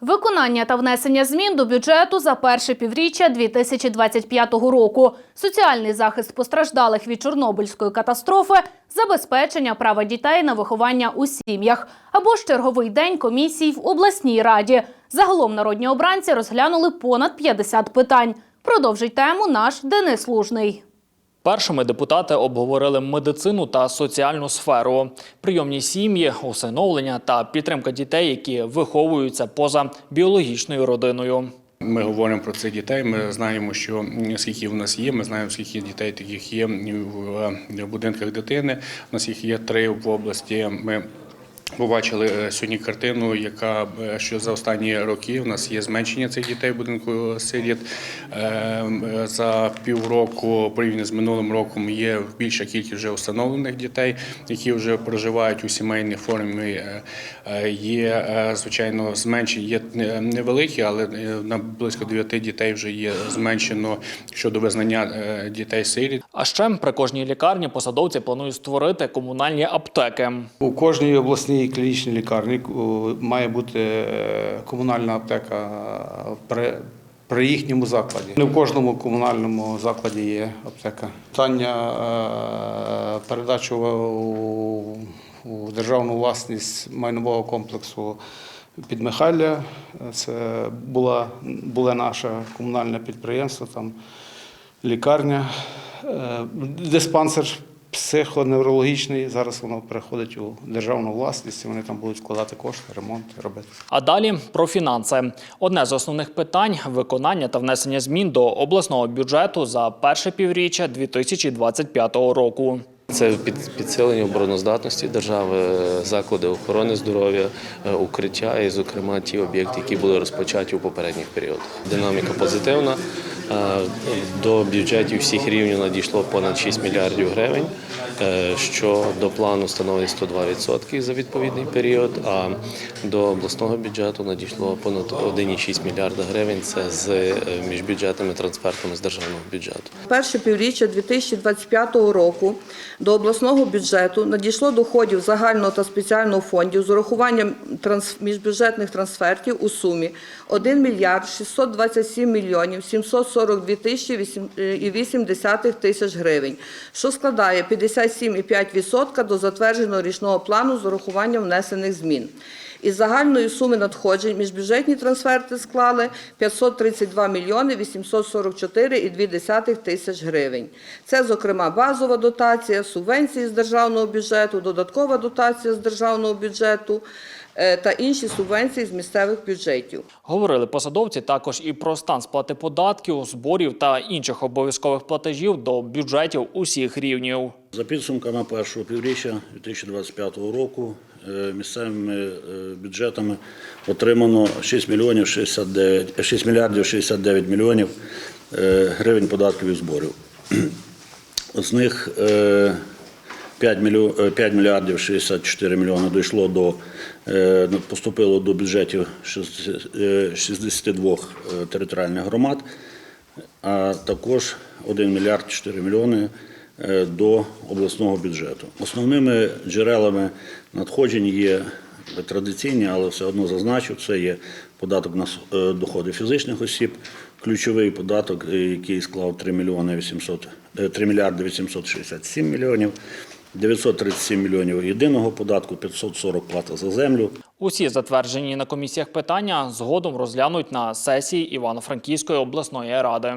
Виконання та внесення змін до бюджету за перше півріччя 2025 року, соціальний захист постраждалих від Чорнобильської катастрофи, забезпечення права дітей на виховання у сім'ях або ж черговий день комісій в обласній раді. Загалом народні обранці розглянули понад 50 питань. Продовжить тему наш Денис Лужний. Першими депутати обговорили медицину та соціальну сферу, прийомні сім'ї, усиновлення та підтримка дітей, які виховуються поза біологічною родиною. Ми говоримо про цих дітей. Ми знаємо, що скільки в нас є. Ми знаємо, скільки дітей таких є в е, будинках дитини. У нас їх є три в області. Ми побачили е, сьогодні картину, яка е, що за останні роки у нас є зменшення цих дітей в будинку сиріт. Е, За півроку, порівняно з минулим роком, є більша кількість вже встановлених дітей, які вже проживають у сімейній формі. Є звичайно зменшення, є невеликі, але на близько 9 дітей вже є зменшено щодо визнання дітей сиріт. А ще при кожній лікарні посадовці планують створити комунальні аптеки. У кожній обласній клінічній лікарні має бути е, комунальна аптека при, при їхньому закладі. Не в кожному комунальному закладі є аптека. Питання е, передачі у, державну власність майнового комплексу Підмихалля. Це була, було наше комунальне підприємство, там лікарня, е, диспансер психоневрологічний. Зараз воно переходить у державну власність. і Вони там будуть вкладати кошти, ремонт робити. А далі про фінанси. Одне з основних питань виконання та внесення змін до обласного бюджету за перше півріччя 2025 року. Це під- підсилення обороноздатності держави, заклади охорони здоров'я, е, укриття і, зокрема, ті об'єкти, які були розпочаті у попередніх періодах. Динаміка позитивна. До бюджетів всіх рівнів надійшло понад 6 мільярдів гривень, е, що до плану становить 102% за відповідний період. А до обласного бюджету надійшло понад 1,6 мільярда гривень. Це з е, міжбюджетними трансфертами з державного бюджету. Перше півріччя 2025 року до обласного бюджету надійшло доходів загального та спеціального фондів з урахуванням міжбюджетних трансфертів у сумі 1 мільярд 627 мільйонів 742 тисячі 8 і 8 десятих тисяч гривень, що складає 57,5% до затвердженого річного плану з урахуванням внесених змін. Із загальної суми надходжень міжбюджетні трансферти склали 532 мільйони 844,2 тисяч гривень. Це, зокрема, базова дотація, субвенції з державного бюджету, додаткова дотація з державного бюджету е, та інші субвенції з місцевих бюджетів. Говорили посадовці також і про стан сплати податків, зборів та інших обов'язкових платежів до бюджетів усіх рівнів. За підсумками першого півріччя 2025 року місцевими е, бюджетами отримано 6 мільйонів 69, 6 мільярдів 69 мільйонів е, гривень податків і зборів. З них е, 5, мільйо- е, 5 мільярдів 64 мільйони дійшло до е, поступило до бюджетів 60, е, 62 е, територіальних громад, а також 1 мільярд 4 мільйони е, до обласного бюджету. Основними джерелами надходжень є традиційні, але все одно зазначу, це є податок на е, доходи фізичних осіб, ключовий податок, е, який склав 3 мільйони 800, е, 3 мільярди 867 мільйонів, 937 мільйонів єдиного податку, 540 плата за землю, Усі затверджені на комісіях питання згодом розглянуть на сесії Івано-Франківської обласної ради.